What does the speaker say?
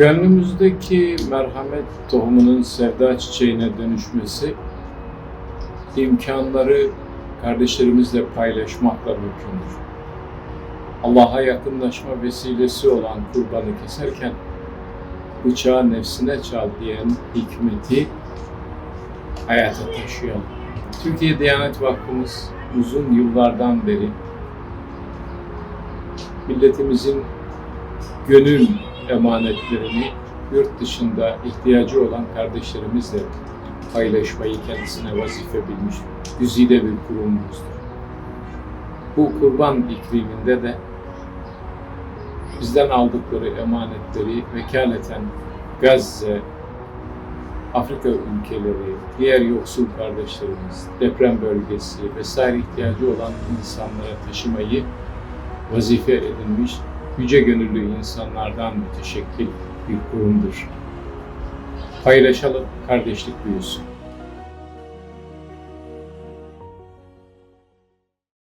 Gönlümüzdeki merhamet tohumunun sevda çiçeğine dönüşmesi imkanları kardeşlerimizle paylaşmakla mümkündür. Allah'a yakınlaşma vesilesi olan kurbanı keserken bıçağı nefsine çal diyen hikmeti hayata taşıyalım. Türkiye Diyanet Vakfımız uzun yıllardan beri milletimizin gönül emanetlerini yurt dışında ihtiyacı olan kardeşlerimizle paylaşmayı kendisine vazife bilmiş güzide bir kurumumuzdur. Bu kurban ikliminde de bizden aldıkları emanetleri vekaleten Gazze, Afrika ülkeleri, diğer yoksul kardeşlerimiz, deprem bölgesi vesaire ihtiyacı olan insanlara taşımayı vazife edinmiş yüce gönüllü insanlardan müteşekkil bir kurumdur. Paylaşalım, kardeşlik büyüsün.